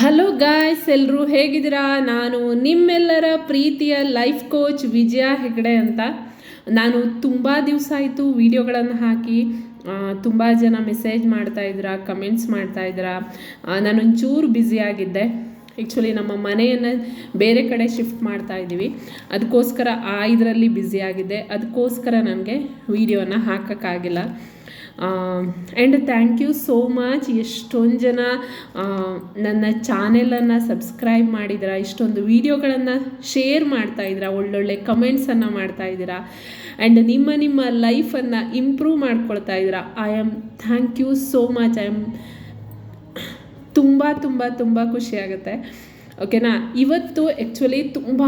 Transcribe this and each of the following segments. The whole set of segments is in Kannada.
ಹಲೋ ಗಾಯ್ಸ್ ಎಲ್ಲರೂ ಹೇಗಿದ್ದೀರಾ? ನಾನು ನಿಮ್ಮೆಲ್ಲರ ಪ್ರೀತಿಯ ಲೈಫ್ ಕೋಚ್ ವಿಜಯ ಹೆಗಡೆ ಅಂತ. ನಾನು ತುಂಬ ದಿವಸ ಆಯಿತು ವೀಡಿಯೋಗಳನ್ನು ಹಾಕಿ ತುಂಬ ಜನ ಮೆಸೇಜ್ ಮಾಡ್ತಾ ಇದ್ದೀರಾ ಕಮೆಂಟ್ಸ್ ಮಾಡ್ತಾ ಇದ್ದೀರಾ ನಾನೊಂಚೂರು ಬ್ಯುಸಿಯಾಗಿದ್ದೆ ಆ್ಯಕ್ಚುಲಿ ನಮ್ಮ ಮನೆಯನ್ನು ಬೇರೆ ಕಡೆ ಶಿಫ್ಟ್ ಮಾಡ್ತಾ ಇದ್ದೀವಿ. ಅದಕ್ಕೋಸ್ಕರ ಆ ಇದರಲ್ಲಿ ಬ್ಯುಸಿಯಾಗಿದೆ ಅದಕ್ಕೋಸ್ಕರ ನನಗೆ ವೀಡಿಯೋನ ಹಾಕೋಕ್ಕಾಗಿಲ್ಲ. And thank you so much ಎಷ್ಟೊಂದು ಜನ ನನ್ನ ಚಾನೆಲನ್ನು ಸಬ್ಸ್ಕ್ರೈಬ್ ಮಾಡಿದ್ರ ಇಷ್ಟೊಂದು ವೀಡಿಯೋಗಳನ್ನು ಶೇರ್ ಮಾಡ್ತಾ ಇದ್ದೀರಾ, ಒಳ್ಳೊಳ್ಳೆ ಕಮೆಂಟ್ಸನ್ನು ಮಾಡ್ತಾ ಇದ್ದೀರಾ ಆ್ಯಂಡ್ ನಿಮ್ಮ ನಿಮ್ಮ ಲೈಫನ್ನು ಇಂಪ್ರೂವ್ ಮಾಡ್ಕೊಳ್ತಾ ಇದ್ದೀರಾ. I am thank you so much I am ತುಂಬ ತುಂಬ ತುಂಬ ಖುಷಿಯಾಗುತ್ತೆ ಓಕೆನಾ ಇವತ್ತು ಆ್ಯಕ್ಚುಲಿ ತುಂಬ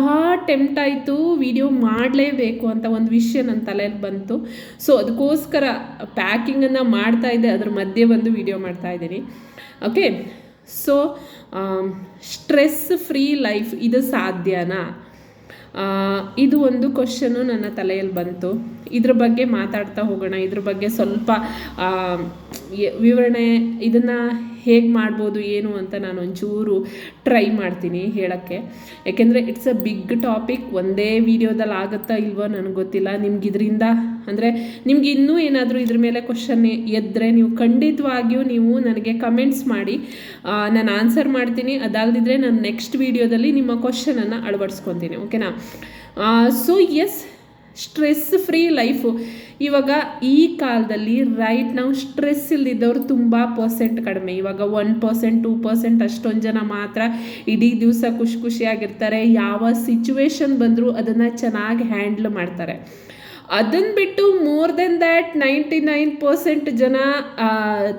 ಟೆಂಪ್ಟ್ ಆಯಿತು ವಿಡಿಯೋ ಮಾಡಲೇಬೇಕು ಅಂತ ಒಂದು ವಿಷಯ ನನ್ನ ತಲೆಯಲ್ಲಿ ಬಂತು. ಸೊ ಅದಕ್ಕೋಸ್ಕರ ಪ್ಯಾಕಿಂಗನ್ನು ಮಾಡ್ತಾ ಇದ್ದೆ, ಅದ್ರ ಮಧ್ಯೆ ಬಂದು ವಿಡಿಯೋ ಮಾಡ್ತಾ ಇದ್ದೀನಿ. Okay so stress free life ಇದು ಸಾಧ್ಯನಾ? ಇದು ಒಂದು ಕ್ವಶನು ನನ್ನ ತಲೆಯಲ್ಲಿ ಬಂತು. ಇದ್ರ ಬಗ್ಗೆ ಮಾತಾಡ್ತಾ ಹೋಗೋಣ. ಇದ್ರ ಬಗ್ಗೆ ಸ್ವಲ್ಪ ವಿವರಣೆ ಇದನ್ನು ಹೇಗೆ ಮಾಡ್ಬೋದು, ಏನು ಅಂತ ನಾನು ಒಂಚೂರು ಟ್ರೈ ಮಾಡ್ತೀನಿ ಹೇಳೋಕ್ಕೆ. ಯಾಕೆಂದರೆ ಇಟ್ಸ್ ಅ ಬಿಗ್ ಟಾಪಿಕ್ ಒಂದೇ ವಿಡಿಯೋದಲ್ಲಿ ಆಗುತ್ತಾ ಇಲ್ವೋ ನನಗೆ ಗೊತ್ತಿಲ್ಲ. ನಿಮ್ಗೆ ಇದರಿಂದ, ಅಂದರೆ ನಿಮ್ಗೆ ಇನ್ನೂ ಏನಾದರೂ ಇದ್ರ ಮೇಲೆ ಕ್ವಶನ್ ಎದ್ದರೆ ನೀವು ಖಂಡಿತವಾಗಿಯೂ ನೀವು ನನಗೆ ಕಮೆಂಟ್ಸ್ ಮಾಡಿ. ನಾನು ಆನ್ಸರ್ ಮಾಡ್ತೀನಿ. ಅದಾಗದಿದ್ದರೆ ನಾನು ನೆಕ್ಸ್ಟ್ ವೀಡಿಯೋದಲ್ಲಿ ನಿಮ್ಮ ಕ್ವಶನನ್ನು ಅಳವಡಿಸ್ಕೊತೀನಿ. ಓಕೆನಾ so yes stress free life ಇವಾಗ ಈ ಕಾಲದಲ್ಲಿ ರೈಟ್ ನಾವು ಸ್ಟ್ರೆಸ್ ಇಲ್ದಿದ್ದವ್ರು ತುಂಬ ಪರ್ಸೆಂಟ್ ಕಡಿಮೆ. ಇವಾಗ ಒನ್ ಪರ್ಸೆಂಟ್ ಟೂ ಪರ್ಸೆಂಟ್ ಅಷ್ಟೊಂದು ಜನ ಮಾತ್ರ ಇಡೀ ದಿವಸ ಖುಷಿ ಖುಷಿಯಾಗಿರ್ತಾರೆ. ಯಾವ ಸಿಚುವೇಶನ್ ಬಂದರೂ ಅದನ್ನು ಚೆನ್ನಾಗಿ ಹ್ಯಾಂಡ್ಲ್ ಮಾಡ್ತಾರೆ. ಅದನ್ನ ಬಿಟ್ಟು more than that ninety nine percent ಜನ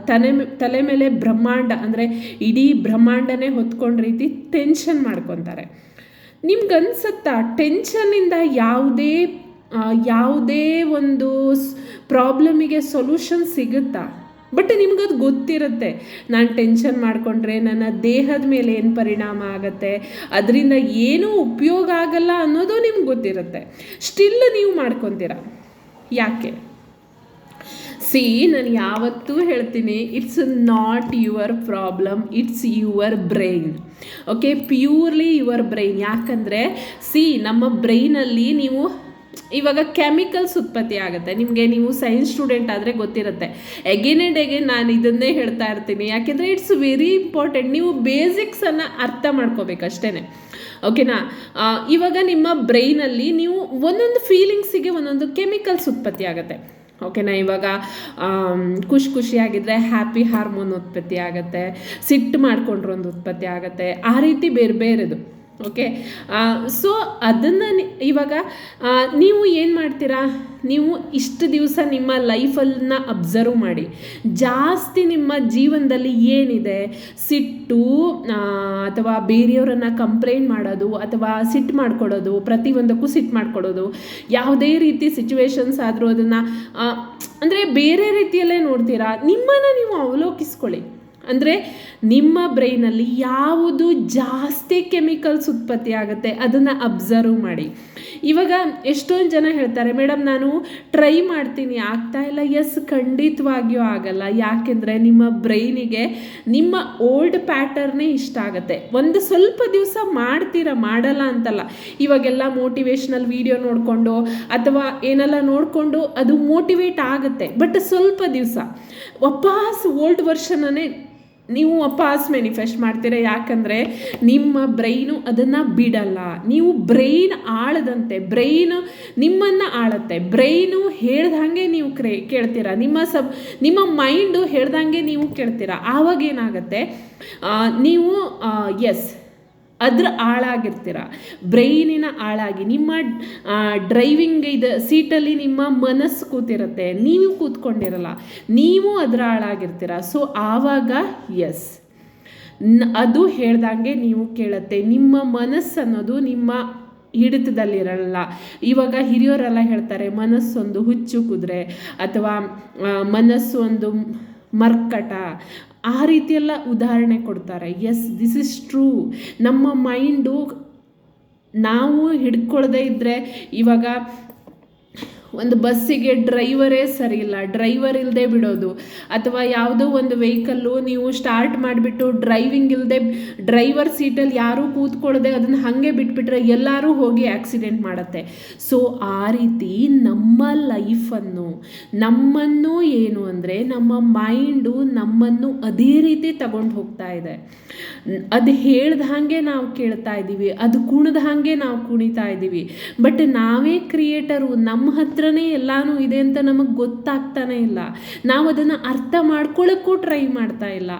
ತಲೆ ತಲೆ ಮೇಲೆ ಬ್ರಹ್ಮಾಂಡ ಅಂದರೆ ಇಡೀ ಬ್ರಹ್ಮಾಂಡನೇ ಹೊತ್ಕೊಂಡ ರೀತಿ ಟೆನ್ಷನ್ ಮಾಡ್ಕೊತಾರೆ. ನಿಮ್ಗನ್ಸುತ್ತಾ? ಟೆನ್ಷನ್ನಿಂದ ಯಾವುದೇ ಯಾವುದೇ ಒಂದು ಪ್ರಾಬ್ಲಮಿಗೆ ಸೊಲ್ಯೂಷನ್ ಸಿಗುತ್ತಾ? ಬಟ್ ನಿಮ್ಗದು ಗೊತ್ತಿರುತ್ತೆ. ನಾನು ಟೆನ್ಷನ್ ಮಾಡಿಕೊಂಡ್ರೆ, ನನ್ನ ದೇಹದ ಮೇಲೆ ಏನು ಪರಿಣಾಮ ಆಗುತ್ತೆ, ಅದರಿಂದ ಏನೂ ಉಪಯೋಗ ಆಗಲ್ಲ ಅನ್ನೋದು ನಿಮ್ಗೆ ಗೊತ್ತಿರುತ್ತೆ. ಸ್ಟಿಲ್ ನೀವು ಮಾಡ್ಕೊತೀರ? ಯಾಕೆ? ಸಿ ನಾನು ಯಾವತ್ತೂ ಹೇಳ್ತೀನಿ it's not your problem it's your brain okay purely your brain ಯಾಕಂದರೆ ಸಿ ನಮ್ಮ ಬ್ರೈನಲ್ಲಿ ನೀವು ಇವಾಗ ಕೆಮಿಕಲ್ಸ್ ಉತ್ಪತ್ತಿ ಆಗುತ್ತೆ. ನಿಮಗೆ ನೀವು ಸೈನ್ಸ್ ಸ್ಟೂಡೆಂಟ್ ಆದರೆ ಗೊತ್ತಿರುತ್ತೆ. ಎಗೇನ್ ಆ್ಯಂಡ್ ಎಗೇನ್ ನಾನು ಇದನ್ನೇ ಹೇಳ್ತಾ ಇರ್ತೀನಿ. ಯಾಕೆಂದರೆ ಇಟ್ಸ್ ವೆರಿ ಇಂಪಾರ್ಟೆಂಟ್ ನೀವು ಬೇಸಿಕ್ಸನ್ನು ಅರ್ಥ ಮಾಡ್ಕೋಬೇಕು ಅಷ್ಟೇ ಓಕೆನಾ ಇವಾಗ ನಿಮ್ಮ ಬ್ರೈನಲ್ಲಿ ನೀವು ಒಂದೊಂದು ಫೀಲಿಂಗ್ಸಿಗೆ ಒಂದೊಂದು ಕೆಮಿಕಲ್ಸ್ ಉತ್ಪತ್ತಿ ಆಗುತ್ತೆ. ಓಕೆನಾ ಇವಾಗ ಖುಷಿ ಖುಷಿಯಾಗಿದ್ದರೆ ಹ್ಯಾಪಿ ಹಾರ್ಮೋನ್ ಉತ್ಪತ್ತಿ ಆಗುತ್ತೆ. ಸಿಟ್ಟು ಮಾಡಿಕೊಂಡ್ರೊಂದು ಉತ್ಪತ್ತಿ ಆಗುತ್ತೆ. ಆ ರೀತಿ ಬೇರೆ ಬೇರೆದು ಓಕೆ ಸೊ ಅದನ್ನು ಇವಾಗ ನೀವು ಏನು ಮಾಡ್ತೀರಾ? ನೀವು ಇಷ್ಟು ದಿವಸ ನಿಮ್ಮ ಲೈಫಲ್ಲಿನ ಅಬ್ಸರ್ವ್ ಮಾಡಿ. ಜಾಸ್ತಿ ನಿಮ್ಮ ಜೀವನದಲ್ಲಿ ಏನಿದೆ? ಸಿಟ್ಟು ಅಥವಾ ಬೇರೆಯವರನ್ನು ಕಂಪ್ಲೇಂಟ್ ಮಾಡೋದು, ಅಥವಾ ಸಿಟ್ಟು ಮಾಡ್ಕೊಳ್ಳೋದು ಪ್ರತಿಯೊಂದಕ್ಕೂ ಸಿಟ್ಟು ಮಾಡ್ಕೊಳ್ಳೋದು ಯಾವುದೇ ರೀತಿ ಸಿಚುವೇಶನ್ಸ್ ಆದರೂ ಅದನ್ನು ಅಂದರೆ ಬೇರೆ ರೀತಿಯಲ್ಲೇ ನೋಡ್ತೀರಾ? ನಿಮ್ಮನ್ನು ನೀವು ಅವಲೋಕಿಸ್ಕೊಳ್ಳಿ. ಅಂದರೆ ನಿಮ್ಮ ಬ್ರೈನಲ್ಲಿ ಯಾವುದು ಜಾಸ್ತಿ ಕೆಮಿಕಲ್ಸ್ ಉತ್ಪತ್ತಿ ಆಗುತ್ತೆ ಅದನ್ನು ಅಬ್ಸರ್ವ್ ಮಾಡಿ. ಇವಾಗ ಎಷ್ಟೊಂದು ಜನ ಹೇಳ್ತಾರೆ ಮೇಡಮ್ ನಾನು ಟ್ರೈ ಮಾಡ್ತೀನಿ, ಆಗ್ತಾ ಇಲ್ಲ, ಎಸ್, ಖಂಡಿತವಾಗಿಯೂ ಆಗಲ್ಲ. ಯಾಕೆಂದರೆ ನಿಮ್ಮ ಬ್ರೈನಿಗೆ ನಿಮ್ಮ ಓಲ್ಡ್ ಪ್ಯಾಟರ್ನೇ ಇಷ್ಟ ಆಗುತ್ತೆ. ಒಂದು ಸ್ವಲ್ಪ ದಿವಸ ಮಾಡ್ತೀರ, ಮಾಡಲ್ಲ ಅಂತಲ್ಲ. ಇವಾಗೆಲ್ಲ ಮೋಟಿವೇಶ್ನಲ್ ವಿಡಿಯೋ ನೋಡಿಕೊಂಡು ಅಥವಾ ಏನೆಲ್ಲ ನೋಡಿಕೊಂಡು ಅದು ಮೋಟಿವೇಟ್ ಆಗುತ್ತೆ. ಬಟ್ ಸ್ವಲ್ಪ ದಿವಸ. ವಾಪಸ್ ಓಲ್ಡ್ ವರ್ಷನನ್ನೇ ನೀವು ಪಾಸ್ ಮ್ಯಾನಿಫೆಸ್ಟ್ ಮಾಡ್ತೀರಾ? ಯಾಕಂದರೆ ನಿಮ್ಮ ಬ್ರೈನು ಅದನ್ನು ಬಿಡಲ್ಲ. ನೀವು ಬ್ರೈನ್ ಆಳದಂತೆ ಬ್ರೈನು ನಿಮ್ಮನ್ನು ಆಳತ್ತೆ. ಬ್ರೈನು ಹೇಳ್ದಂಗೆ ನೀವು ಕ್ರೇ, ಕೇಳ್ತೀರಾ. ನಿಮ್ಮ ಸಬ್, ನಿಮ್ಮ ಮೈಂಡು ಹೇಳ್ದಂಗೆ ನೀವು ಕೇಳ್ತೀರಾ. ಆವಾಗ ಏನಾಗುತ್ತೆ ನೀವು ಎಸ್ ಅದ್ರ ಆಳಾಗಿರ್ತೀರ. ಬ್ರೈನಿನ ಆಳಾಗಿ ನಿಮ್ಮ ಡ್ರೈವಿಂಗ್ ಇದು ಸೀಟಲ್ಲಿ ನಿಮ್ಮ ಮನಸ್ಸು ಕೂತಿರುತ್ತೆ, ನೀವು ಕೂತ್ಕೊಂಡಿರಲ್ಲ, ನೀವು ಅದರ ಆಳಾಗಿರ್ತೀರ. ಸೊ ಆವಾಗ ಎಸ್ ಅದು ಹೇಳ್ದಂಗೆ ನೀವು ಕೇಳುತ್ತೆ, ನಿಮ್ಮ ಮನಸ್ಸು ಅನ್ನೋದು ನಿಮ್ಮ ಹಿಡಿತದಲ್ಲಿರಲ್ಲ. ಇವಾಗ ಹಿರಿಯೋರೆಲ್ಲ ಹೇಳ್ತಾರೆ, ಮನಸ್ಸೊಂದು ಹುಚ್ಚು ಕುದುರೆ ಅಥವಾ ಮನಸ್ಸು ಒಂದು ಮರ್ಕಟ. ಆ ರೀತಿಯೆಲ್ಲ ಉದಾಹರಣೆ ಕೊಡ್ತಾರೆ. ಎಸ್ ದಿಸ್ ಇಸ್ ಟ್ರೂ ನಮ್ಮ ಮೈಂಡು ನಾವು ಹಿಡ್ಕೊಳ್ಳದೆ ಇದ್ದರೆ ಇವಾಗ ಒಂದು ಬಸ್ಸಿಗೆ ಡ್ರೈವರೇ ಸರಿ ಇಲ್ಲ. ಡ್ರೈವರ್ ಇಲ್ಲದೆ ಬಿಡೋದು. ಅಥವಾ ಯಾವುದೋ ಒಂದು ವೆಹಿಕಲ್ಲು ನೀವು ಸ್ಟಾರ್ಟ್ ಮಾಡಿಬಿಟ್ಟು ಡ್ರೈವಿಂಗ್ ಇಲ್ಲದೆ ಡ್ರೈವರ್ ಸೀಟಲ್ಲಿ ಯಾರೂ ಕೂತ್ಕೊಳ್ಳದೆ ಅದನ್ನು ಹಾಗೆ ಬಿಟ್ಬಿಟ್ರೆ ಎಲ್ಲರೂ ಹೋಗಿ ಆಕ್ಸಿಡೆಂಟ್ ಮಾಡುತ್ತೆ. ಸೊ ಆ ರೀತಿ ನಮ್ಮ ಲೈಫನ್ನು, ನಮ್ಮನ್ನು ಏನು ಅಂದರೆ ನಮ್ಮ ಮೈಂಡು ನಮ್ಮನ್ನು ಅದೇ ರೀತಿ ತಗೊಂಡು ಹೋಗ್ತಾ ಇದೆ. ಅದು ಹೇಳ್ದ ಹಾಗೆ ನಾವು ಕೇಳ್ತಾ ಇದ್ದೀವಿ ಅದು ಕುಣಿದ ಹಾಗೆ ನಾವು ಕುಣಿತಾ ಇದ್ದೀವಿ ಬಟ್ ನಾವೇ ಕ್ರಿಯೇಟರು ನಮ್ಮ ಹತ್ರನೇ ಎಲ್ಲಾನು ಇದೆ ಅಂತ ನಮಗೆ ಗೊತ್ತಾಗ್ತಾನೆ ಇಲ್ಲ. ನಾವು ಅದನ್ನು ಅರ್ಥ ಮಾಡ್ಕೊಳ್ಳೋಕ್ಕೂ ಟ್ರೈ ಮಾಡ್ತಾ ಇಲ್ಲ.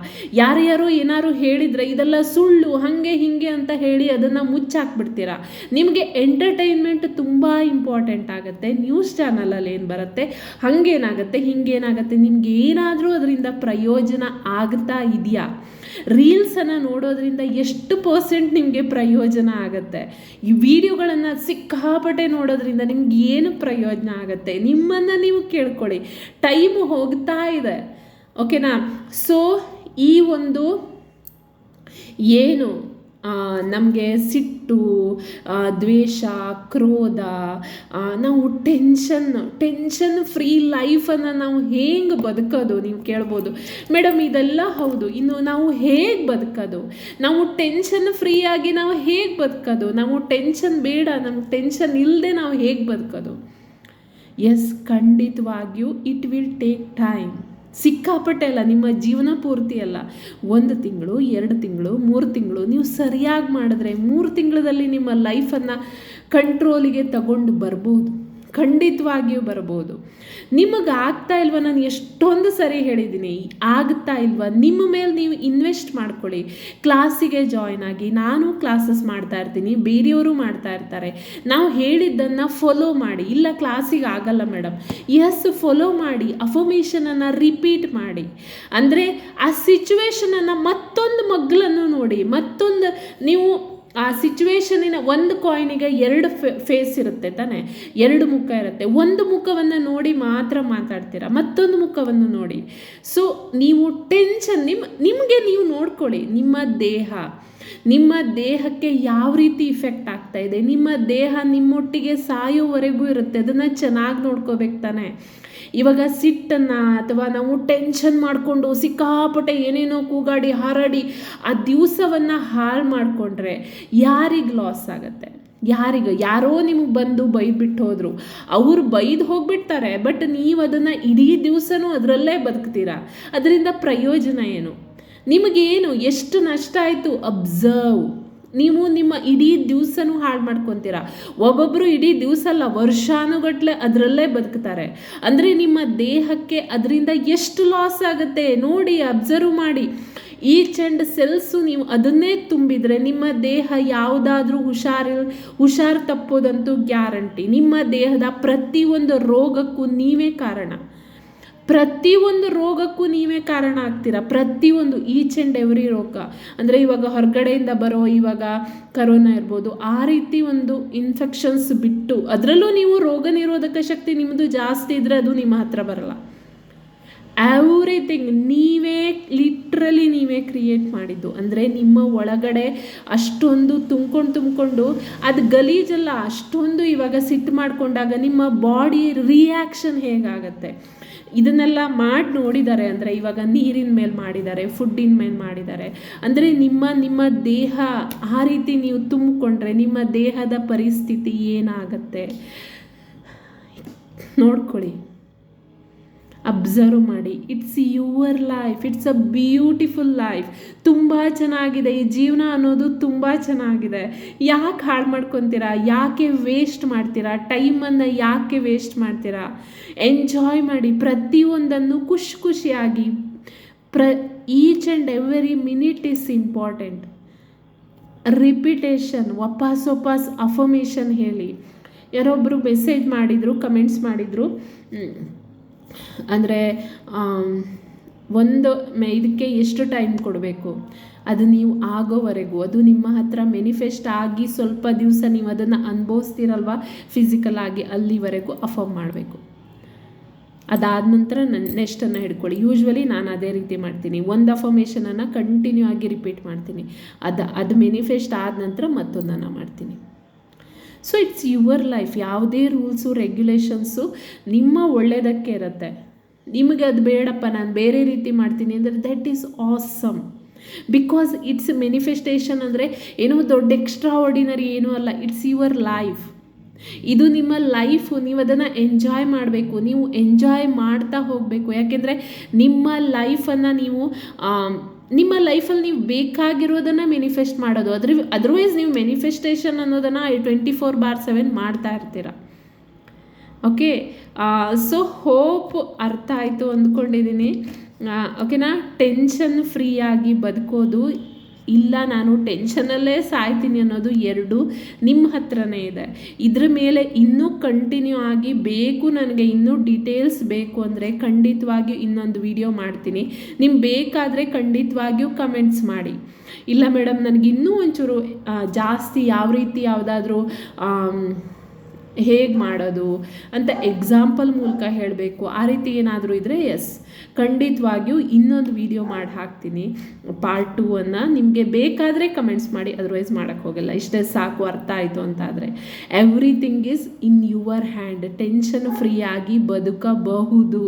ಯಾರ್ಯಾರೋ ಏನಾರು ಹೇಳಿದರೆ ಇದೆಲ್ಲ ಸುಳ್ಳು, ಹಾಗೆ ಹಿಂಗೆ ಅಂತ ಹೇಳಿ ಅದನ್ನು ಮುಚ್ಚಾಕ್ಬಿಡ್ತೀರಾ? ನಿಮಗೆ ಎಂಟರ್ಟೈನ್ಮೆಂಟ್ ತುಂಬ ಇಂಪಾರ್ಟೆಂಟ್ ಆಗುತ್ತೆ. ನ್ಯೂಸ್ ಚಾನಲಲ್ಲಿ ಏನು ಬರುತ್ತೆ, ಹಾಗೇನಾಗುತ್ತೆ, ಹಿಂಗೇನಾಗುತ್ತೆ, ನಿಮ್ಗೆ ಏನಾದರೂ ಅದರಿಂದ ಪ್ರಯೋಜನ ಆಗ್ತಾ ಇದೆಯಾ? ರೀಲ್ಸನ್ನು ನೋಡೋದ್ರಿಂದ ಎಷ್ಟು ಪರ್ಸೆಂಟ್ ನಿಮಗೆ ಪ್ರಯೋಜನ ಆಗುತ್ತೆ? ಈ ವಿಡಿಯೋಗಳನ್ನು ಸಿಕ್ಕಾಪಟ್ಟೆ ನೋಡೋದ್ರಿಂದ ನಿಮ್ಗೆ ಏನು ಪ್ರಯೋಜನ ಆಗುತ್ತೆ ನಿಮ್ಮನ್ನು ನೀವು ಕೇಳ್ಕೊಳ್ಳಿ. ಟೈಮ್ ಹೋಗ್ತಾ ಇದೆ. ಓಕೆನಾ ಸೊ ಈ ಒಂದು ಏನು ನಮಗೆ ಸಿಟ್ಟು ದ್ವೇಷ, ಕ್ರೋಧ ನಾವು ಟೆನ್ಷನ್ ಟೆನ್ಷನ್ ಫ್ರೀ ಲೈಫನ್ನು ನಾವು ಹೇಗೆ ಬದುಕೋದು ನೀವು ಕೇಳ್ಬೋದು. ಮೇಡಮ್ ಇದೆಲ್ಲ ಹೌದು. ಇನ್ನು ನಾವು ಹೇಗೆ ಬದುಕೋದು? ನಾವು ಟೆನ್ಷನ್ ಫ್ರೀ ಆಗಿ ನಾವು ಹೇಗೆ ಬದುಕೋದು? ನಾವು ಟೆನ್ಷನ್ ಬೇಡ, ನಮ್ಗೆ ಟೆನ್ಷನ್ ಇಲ್ಲದೆ ನಾವು ಹೇಗೆ ಬದುಕೋದು? ಎಸ್ ಖಂಡಿತವಾಗಿಯೂ ಇಟ್ ವಿಲ್ ಟೇಕ್ ಟೈಮ್ ಸಿಕ್ಕಾಪಟ್ಟೆ ಅಲ್ಲ, ನಿಮ್ಮ ಜೀವನ ಪೂರ್ತಿ ಅಲ್ಲ. ಒಂದು ತಿಂಗಳು, ಎರಡು ತಿಂಗಳು, ಮೂರು ತಿಂಗಳು, ನೀವು ಸರಿಯಾಗಿ ಮಾಡಿದ್ರೆ ಮೂರು ತಿಂಗಳಲ್ಲಿ ನಿಮ್ಮ ಲೈಫನ್ನು ಕಂಟ್ರೋಲಿಗೆ ತಗೊಂಡು ಬರ್ಬೋದು. ಖಂಡಿತವಾಗಿಯೂ ಬರಬಹುದು. ನಿಮಗೆ ಆಗ್ತಾ ಇಲ್ವಾ? ನಾನು ಎಷ್ಟೊಂದು ಸರಿ ಹೇಳಿದ್ದೀನಿ, ಆಗ್ತಾ ಇಲ್ವಾ? ನಿಮ್ಮ ಮೇಲೆ ನೀವು ಇನ್ವೆಸ್ಟ್ ಮಾಡ್ಕೊಳ್ಳಿ. ಕ್ಲಾಸಿಗೆ ಜಾಯ್ನ್ ಆಗಿ, ನಾನು ಕ್ಲಾಸಸ್ ಮಾಡ್ತಾ ಇರ್ತೀನಿ, ಬೇರೆಯವರು ಮಾಡ್ತಾ ಇರ್ತಾರೆ. ನಾವು ಹೇಳಿದ್ದನ್ನು ಫಾಲೋ ಮಾಡಿ. ಇಲ್ಲ, ಕ್ಲಾಸಿಗೆ ಆಗಲ್ಲ ಮೇಡಮ್ ಎಸ್ ಫಾಲೋ ಮಾಡಿ ಅಫರ್ಮೇಷನನ್ನು ರಿಪೀಟ್ ಮಾಡಿ. ಅಂದರೆ ಆ ಸಿಚುವೇಶನನ್ನು ಮತ್ತೊಂದು ಮಗ್ಲನ್ನು ನೋಡಿ, ಮತ್ತೊಂದು ನೀವು ಆ ಸಿಚುವೇಶನಿನ ಒಂದು ಕಾಯಿನಿಗೆ ಎರಡು ಫೇಸ್ ಇರುತ್ತೆ ತಾನೆ? ಎರಡು ಮುಖ ಇರುತ್ತೆ. ಒಂದು ಮುಖವನ್ನು ನೋಡಿ ಮಾತ್ರ ಮಾತಾಡ್ತೀರಾ? ಮತ್ತೊಂದು ಮುಖವನ್ನು ನೋಡಿ. ಸೊ ನೀವು ಟೆನ್ಷನ್ ನಿಮ್ಮ ನಿಮಗೆ ನೀವು ನೋಡ್ಕೊಳ್ಳಿ. ನಿಮ್ಮ ದೇಹ. ನಿಮ್ಮ ದೇಹಕ್ಕೆ ಯಾವ ರೀತಿ ಇಫೆಕ್ಟ್ ಆಗ್ತಾ ಇದೆ? ನಿಮ್ಮ ದೇಹ ನಿಮ್ಮೊಟ್ಟಿಗೆ ಸಾಯೋವರೆಗೂ ಇರುತ್ತೆ. ಅದನ್ನು ಚೆನ್ನಾಗಿ ನೋಡ್ಕೋಬೇಕು ತಾನೆ. ಇವಾಗ ಸಿಟ್ಟನ್ನು ಅಥವಾ ನಾವು ಟೆನ್ಷನ್ ಮಾಡಿಕೊಂಡು ಸಿಕ್ಕಾಪಟ್ಟೆ ಏನೇನೋ ಕೂಗಾಡಿ, ಹಾರಾಡಿ ಆ ದಿವಸವನ್ನು ಹಾಳು ಮಾಡಿಕೊಂಡ್ರೆ ಯಾರಿಗೆ ಲಾಸ್ ಆಗುತ್ತೆ? ಯಾರಿಗೆ? ಯಾರೋ ನಿಮಗೆ ಬಂದು ಬೈದ್ಬಿಟ್ಟು ಹೋದರು. ಅವ್ರು ಬೈದು ಹೋಗ್ಬಿಡ್ತಾರೆ. ಬಟ್ ನೀವು ಅದನ್ನು ಇಡೀ ದಿವಸನೂ ಅದರಲ್ಲೇ ಬದುಕ್ತೀರಾ? ಅದರಿಂದ ಪ್ರಯೋಜನ ಏನು? ನಿಮಗೇನು ಎಷ್ಟು ನಷ್ಟ ಆಯಿತು? ಅಬ್ಸರ್ವ್ ನೀವು ನಿಮ್ಮ ಇಡೀ ದಿವಸನೂ ಹಾಳು ಮಾಡ್ಕೊತೀರ. ಒಬ್ಬೊಬ್ಬರು ಇಡೀ ದಿವಸ ಅಲ್ಲ, ವರ್ಷಾನುಗಟ್ಲೆ ಅದರಲ್ಲೇ ಬದುಕ್ತಾರೆ. ಅಂದರೆ ನಿಮ್ಮ ದೇಹಕ್ಕೆ ಅದರಿಂದ ಎಷ್ಟು ಲಾಸ್ ಆಗುತ್ತೆ? ನೋಡಿ ಅಬ್ಸರ್ವ್ ಮಾಡಿ. ಈ ಚೆಂಡ್ ಸೆಲ್ಸು ನೀವು ಅದನ್ನೇ ತುಂಬಿದರೆ ನಿಮ್ಮ ದೇಹ ಯಾವುದಾದ್ರೂ ಹುಷಾರಿಲ್, ಹುಷಾರು ತಪ್ಪೋದಂತೂ ಗ್ಯಾರಂಟಿ ನಿಮ್ಮ ದೇಹದ ಪ್ರತಿಯೊಂದು ರೋಗಕ್ಕೂ ನೀವೇ ಕಾರಣ. ಪ್ರತಿಯೊಂದು ರೋಗಕ್ಕೂ ನೀವೇ ಕಾರಣ ಆಗ್ತೀರಾ? ಪ್ರತಿಯೊಂದು ಈಚ್ ಆ್ಯಂಡ್ ಎವ್ರಿ ರೋಗ. ಅಂದರೆ ಇವಾಗ ಹೊರಗಡೆಯಿಂದ ಬರೋ ಇವಾಗ ಕರೋನಾ ಇರ್ಬೋದು, ಆ ರೀತಿ ಒಂದು ಇನ್ಫೆಕ್ಷನ್ಸ್ ಬಿಟ್ಟು, ಅದರಲ್ಲೂ ನೀವು ರೋಗ ನಿರೋಧಕ ಶಕ್ತಿ ನಿಮ್ಮದು ಜಾಸ್ತಿ ಇದ್ದರೆ ಅದು ನಿಮ್ಮ ಹತ್ರ ಬರಲ್ಲ. ಎವ್ರಿಥಿಂಗ್ ನೀವೇ ಲಿಟ್ರಲಿ ನೀವೇ ಕ್ರಿಯೇಟ್ ಮಾಡಿದ್ದು. ಅಂದರೆ ನಿಮ್ಮ ಒಳಗಡೆ ಅಷ್ಟೊಂದು ತುಂಬ್ಕೊಂಡು ತುಂಬ್ಕೊಂಡು ಅದು ಗಲೀಜಲ್ಲ ಅಷ್ಟೊಂದು ಇವಾಗ ಸಿಟ್ಟು ಮಾಡಿಕೊಂಡಾಗ ನಿಮ್ಮ ಬಾಡಿ ರಿಯಾಕ್ಷನ್ ಹೇಗಾಗತ್ತೆ? ಇದನ್ನೆಲ್ಲ ಮಾಡಿ ನೋಡಿದ್ದಾರೆ ಅಂದರೆ ಇವಾಗ ನೀರಿನ ಮೇಲೆ ಮಾಡಿದ್ದಾರೆ ಫುಡ್ಡಿನ ಮೇಲೆ ಮಾಡಿದ್ದಾರೆ ಅಂದರೆ ನಿಮ್ಮ ನಿಮ್ಮ ದೇಹ ಆ ರೀತಿ ನೀವು ತುಂಬಿಕೊಂಡ್ರೆ ನಿಮ್ಮ ದೇಹದ ಪರಿಸ್ಥಿತಿ ಏನಾಗತ್ತೆ? ನೋಡ್ಕೊಳ್ಳಿ. ಅಬ್ಸರ್ವ್ ಮಾಡಿ. It's your life it's a beautiful life ತುಂಬ ಚೆನ್ನಾಗಿದೆ. ಈ ಜೀವನ ಅನ್ನೋದು ತುಂಬ ಚೆನ್ನಾಗಿದೆ. ಯಾಕೆ ಹಾಳು ಮಾಡ್ಕೊತೀರಾ? ಯಾಕೆ ವೇಸ್ಟ್ ಮಾಡ್ತೀರಾ? ಟೈಮನ್ನು ಯಾಕೆ ವೇಸ್ಟ್ ಮಾಡ್ತೀರಾ? ಎಂಜಾಯ್ ಮಾಡಿ. ಪ್ರತಿಯೊಂದನ್ನು ಖುಷಿ ಖುಷಿಯಾಗಿ. ಪ್ರ each and every minute is important repetition ವಾಪಸ್ ವಾಪಸ್ ಅಫರ್ಮೇಷನ್ ಹೇಳಿ. ಯಾರೊಬ್ಬರು ಮೆಸೇಜ್ ಮಾಡಿದರು ಕಮೆಂಟ್ಸ್ ಮಾಡಿದರು ಅಂದರೆ ಒಂದು ಮೆ, ಇದಕ್ಕೆ ಎಷ್ಟು ಟೈಮ್ ಕೊಡಬೇಕು? ಅದು ನೀವು ಆಗೋವರೆಗೂ. ಅದು ನಿಮ್ಮ ಹತ್ರ ಮೆನಿಫೆಸ್ಟ್ ಆಗಿ ಸ್ವಲ್ಪ ದಿವಸ ನೀವು ಅದನ್ನು ಅನುಭವಿಸ್ತೀರಲ್ವ? ಫಿಸಿಕಲ್ ಆಗಿ ಅಲ್ಲಿವರೆಗೂ ಅಫರ್ಮ್ ಮಾಡಬೇಕು. ಅದಾದ ನಂತರ ನನ್ನ ನೆಕ್ಸ್ಟನ್ನು ಹಿಡ್ಕೊಳ್ಳಿ. ಯೂಶ್ವಲಿ ನಾನು ಅದೇ ರೀತಿ ಮಾಡ್ತೀನಿ. ಒಂದು ಅಫರ್ಮೇಷನನ್ನು ಕಂಟಿನ್ಯೂ ಆಗಿ ರಿಪೀಟ್ ಮಾಡ್ತೀನಿ. ಅದು ಅದು ಮೆನಿಫೆಸ್ಟ್ ಆದ ನಂತರ ಮತ್ತೊಂದನ್ನು ಮಾಡ್ತೀನಿ. ಸೊ ಇಟ್ಸ್ ಯುವರ್ ಲೈಫ್ ಯಾವುದೇ ರೂಲ್ಸು ರೆಗ್ಯುಲೇಷನ್ಸು ನಿಮ್ಮ ಒಳ್ಳೆಯದಕ್ಕೆ ಇರುತ್ತೆ. ನಿಮಗೆ ಅದು ಬೇಡಪ್ಪ, ನಾನು ಬೇರೆ ರೀತಿ ಮಾಡ್ತೀನಿ ಅಂದರೆ that is awesome because it's manifestation ಅಂದರೆ ಏನೋ ದೊಡ್ಡ ಎಕ್ಸ್ಟ್ರಾ ಆರ್ಡಿನರಿ ಏನೂ ಅಲ್ಲ ಇಟ್ಸ್ ಯುವರ್ ಲೈಫ್ ಇದು ನಿಮ್ಮ ಲೈಫು ನೀವು ಅದನ್ನು ಎಂಜಾಯ್ ಮಾಡಬೇಕು, ನೀವು ಎಂಜಾಯ್ ಮಾಡ್ತಾ ಹೋಗಬೇಕು. ಯಾಕೆಂದರೆ ನಿಮ್ಮ ಲೈಫನ್ನು ನೀವು ನಿಮ್ಮ ಲೈಫಲ್ಲಿ ನೀವು ಬೇಕಾಗಿರೋದನ್ನು ಮೆನಿಫೆಸ್ಟ್ ಮಾಡೋದು. ಅದ್ರ ಅದರ್ವೈಸ್ ನೀವು ಮೆನಿಫೆಸ್ಟೇಷನ್ ಅನ್ನೋದನ್ನು ಟ್ವೆಂಟಿ ಫೋರ್ ಬಾರ್ ಸೆವೆನ್ ಮಾಡ್ತಾ ಇರ್ತೀರ. ಓಕೆ ಸೊ ಹೋಪ್ ಅರ್ಥ ಆಯಿತು ಅಂದ್ಕೊಂಡಿದ್ದೀನಿ ಓಕೆನಾ ಟೆನ್ಷನ್ ಫ್ರೀಯಾಗಿ ಬದುಕೋದು. ಇಲ್ಲ, ನಾನು ಟೆನ್ಷನಲ್ಲೇ ಸಾಯ್ತೀನಿ ಅನ್ನೋದು ಎರಡು ನಿಮ್ಮ ಹತ್ರನೇ ಇದೆ. ಇದ್ರ ಮೇಲೆ ಇನ್ನೂ ಕಂಟಿನ್ಯೂ ಆಗಿ ಬೇಕು, ನನಗೆ ಇನ್ನೂ ಡೀಟೇಲ್ಸ್ ಬೇಕು ಅಂದರೆ ಖಂಡಿತವಾಗಿಯೂ ಇನ್ನೊಂದು ವಿಡಿಯೋ ಮಾಡ್ತೀನಿ. ನಿಮ್ಗೆ ಬೇಕಾದರೆ ಖಂಡಿತವಾಗಿಯೂ ಕಮೆಂಟ್ಸ್ ಮಾಡಿ. ಇಲ್ಲ ಮೇಡಮ್ ನನಗೆ ಇನ್ನೂ ಒಂಚೂರು ಜಾಸ್ತಿ ಯಾವ ರೀತಿ ಯಾವುದಾದ್ರೂ ಹೇಗೆ ಮಾಡೋದು ಅಂತ ಎಕ್ಸಾಂಪಲ್ ಮೂಲಕ ಹೇಳಬೇಕು. ಆ ರೀತಿ ಏನಾದರೂ ಇದ್ದರೆ ಎಸ್ ಖಂಡಿತವಾಗಿಯೂ ಇನ್ನೊಂದು ವಿಡಿಯೋ ಮಾಡಿ ಹಾಕ್ತೀನಿ. ಪಾರ್ಟ್ ಟೂ ಅನ್ನು ನಿಮಗೆ ಬೇಕಾದರೆ ಕಮೆಂಟ್ಸ್ ಮಾಡಿ ಅದರ್ವೈಸ್ ಮಾಡೋಕ್ಕೆ ಹೋಗಲ್ಲ. ಇಷ್ಟೇ ಸಾಕು, ಅರ್ಥ ಆಯಿತು ಅಂತಾದರೆ. Everything is in your hand tension free ಆಗಿ ಬದುಕಬಹುದು.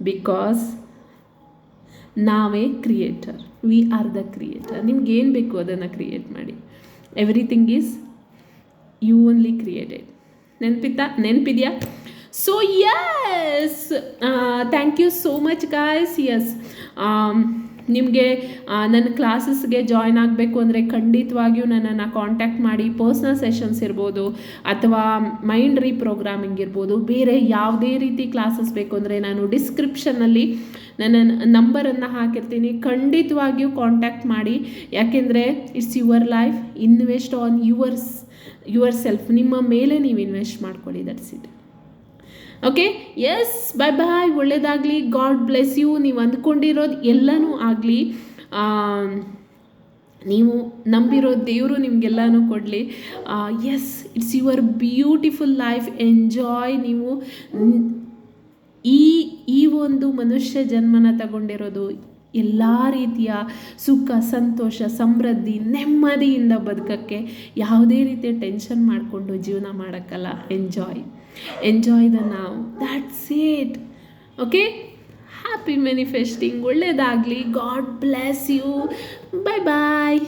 ಬಿಕಾಸ್ ನಾವೇ creator we are the creator ನಿಮ್ಗೆ ಏನು ಬೇಕು ಅದನ್ನು ಕ್ರಿಯೇಟ್ ಮಾಡಿ. Everything is you only created ನೆನಪಿತ್ತಾ? ನೆನಪಿದೆಯಾ? So yes thank you so much guys yes ನಿಮಗೆ ನನ್ನ ಕ್ಲಾಸಸ್ಗೆ ಜಾಯ್ನ್ ಆಗಬೇಕು ಅಂದರೆ ಖಂಡಿತವಾಗಿಯೂ ನನ್ನನ್ನು ಕಾಂಟ್ಯಾಕ್ಟ್ ಮಾಡಿ ಪರ್ಸ್ನಲ್ ಸೆಷನ್ಸ್ ಇರ್ಬೋದು, ಅಥವಾ ಮೈಂಡ್ ರೀಪ್ರೋಗ್ರಾಮಿಂಗ್ ಇರ್ಬೋದು, ಬೇರೆ ಯಾವುದೇ ರೀತಿ ಕ್ಲಾಸಸ್ ಬೇಕು ಅಂದರೆ ನಾನು ಡಿಸ್ಕ್ರಿಪ್ಷನ್ನಲ್ಲಿ ನನ್ನ ನಂಬರನ್ನು ಹಾಕಿರ್ತೀನಿ. ಖಂಡಿತವಾಗಿಯೂ ಕಾಂಟ್ಯಾಕ್ಟ್ ಮಾಡಿ. ಯಾಕೆಂದರೆ it's your life invest on yours yourself ನಿಮ್ಮ ಮೇಲೆ ನೀವು ಇನ್ವೆಸ್ಟ್ ಮಾಡ್ಕೊಳ್ಳಿ. That's it okay yes bye bye ಒಳ್ಳೆಯದಾಗಲಿ ಗಾಡ್ ಬ್ಲೆಸ್ ಯು ನೀವು ಅಂದ್ಕೊಂಡಿರೋದು ಎಲ್ಲನೂ ಆಗಲಿ. ನೀವು ನಂಬಿರೋ ದೇವರು ನಿಮಗೆಲ್ಲನೂ ಕೊಡಲಿ. Yes it's your beautiful life enjoy ನೀವು. ಈ ಈ ಒಂದು ಮನುಷ್ಯ ಜನ್ಮನ ತಗೊಂಡಿರೋದು ಎಲ್ಲ ರೀತಿಯ ಸುಖ, ಸಂತೋಷ, ಸಮೃದ್ಧಿ, ನೆಮ್ಮದಿಯಿಂದ ಬದುಕಕ್ಕೆ ಯಾವುದೇ ರೀತಿಯ ಟೆನ್ಷನ್ ಮಾಡಿಕೊಂಡು ಜೀವನ ಮಾಡೋಕ್ಕಲ್ಲ. ಎಂಜಾಯ್ ಎಂಜಾಯ್ ದ ನಾವು that's it okay happy manifesting ಒಳ್ಳೆಯದಾಗಲಿ god bless you bye bye